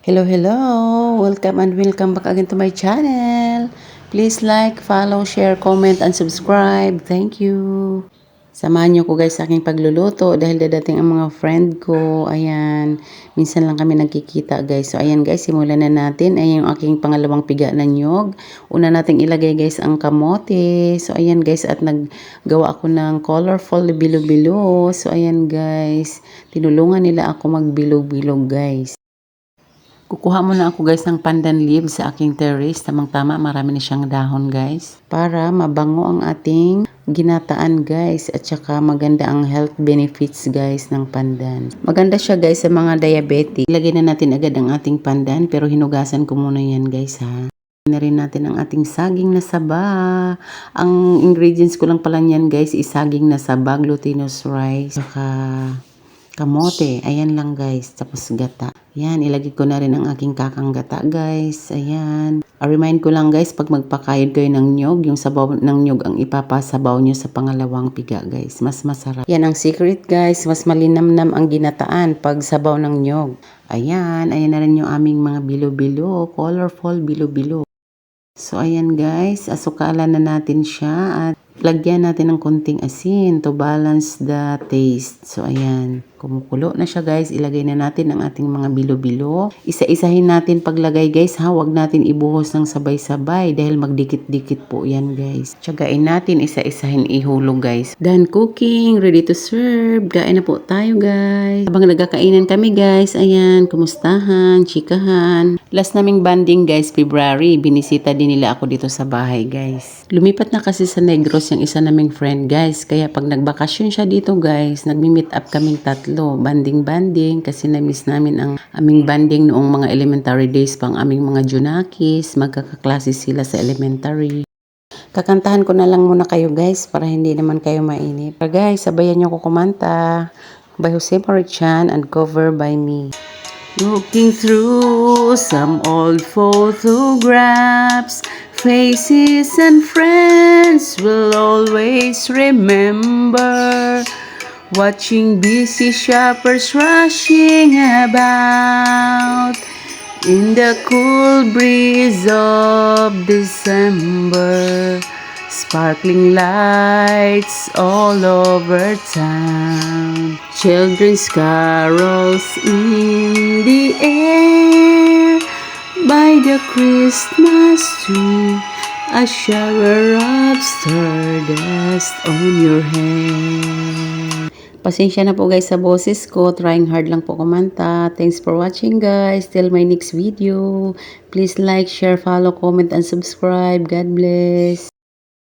Hello, hello! Welcome and welcome back again to my channel. Please like, follow, share, comment, and subscribe. Thank you. Samahan niyo ko guys sa aking pagluluto dahil dadating ang mga friend ko. Ayan, minsan lang kami nagkikita guys. So ayan guys, simulan na natin. Ayan yung aking pangalawang piga na nyog. Una nating ilagay guys ang kamote. So ayan guys, at naggawa ako ng colorful bilo-bilo. So ayan guys, tinulungan nila ako magbilog-bilog guys. Kukuha muna ako guys ng pandan leaves sa aking terrace. Tamang-tama, marami na siyang dahon guys. Para mabango ang ating ginataan guys. At saka maganda ang health benefits guys ng pandan. Maganda siya guys sa mga diabetic. Ilagay na natin agad ang ating pandan pero hinugasan ko muna yan guys ha na rin natin ang ating saging na saba. Ang ingredients ko lang pala niyan guys is saging na saba, glutinous rice, saka kamote. Ayan lang guys. Tapos gata. Yan, ilagay ko na rin ang aking kakang gata guys. Ayan. A remind ko lang guys, pag magpakayod kayo ng nyog, yung sabaw ng nyog ang ipapasabaw nyo sa pangalawang piga guys. Mas masarap. Yan ang secret guys. Mas malinamnam ang ginataan pag sabaw ng nyog. Ayan, ayan na rin yung aming mga bilo-bilo. Colorful bilo-bilo. So, ayan guys, asukalan na natin siya at lagyan natin ng konting asin to balance the taste. So, ayan. Kumukulo na siya guys. Ilagay na natin ang ating mga bilo-bilo. Isa-isahin natin paglagay guys ha. Huwag natin ibuhos ng sabay-sabay dahil magdikit-dikit po yan guys. Tsagain natin isa-isahin ihulog guys. Done cooking. Ready to serve. Kain na po tayo guys. Habang nagkakainan kami guys. Ayan. Kumustahan. Chikahan. Last naming banding guys. February. Binisita din nila ako dito sa bahay guys. Lumipat na kasi sa Negros yung isa naming friend guys. Kaya pag nagbakasyon siya dito guys. Nagmi-meet up kaming tatlo. Banding-banding. Kasi na-miss namin ang aming banding noong mga elementary days pang aming mga junakis. Magkakaklase sila sa elementary. Kakantahan ko na lang muna kayo guys para hindi naman kayo mainip. Pero guys, sabayan niyo ko kumanta by Jose Marichan and cover by me. Looking through some old photographs, faces and friends will always remember. Watching busy shoppers rushing about in the cool breeze of December. Sparkling lights all over town. Children's carols in the air. The Christmas tree. A shower of stardust on your hair. Pasensya na po guys sa boses ko. Trying hard lang po kumanta. Thanks for watching guys. Till my next video. Please like, share, follow, comment, and subscribe. God bless.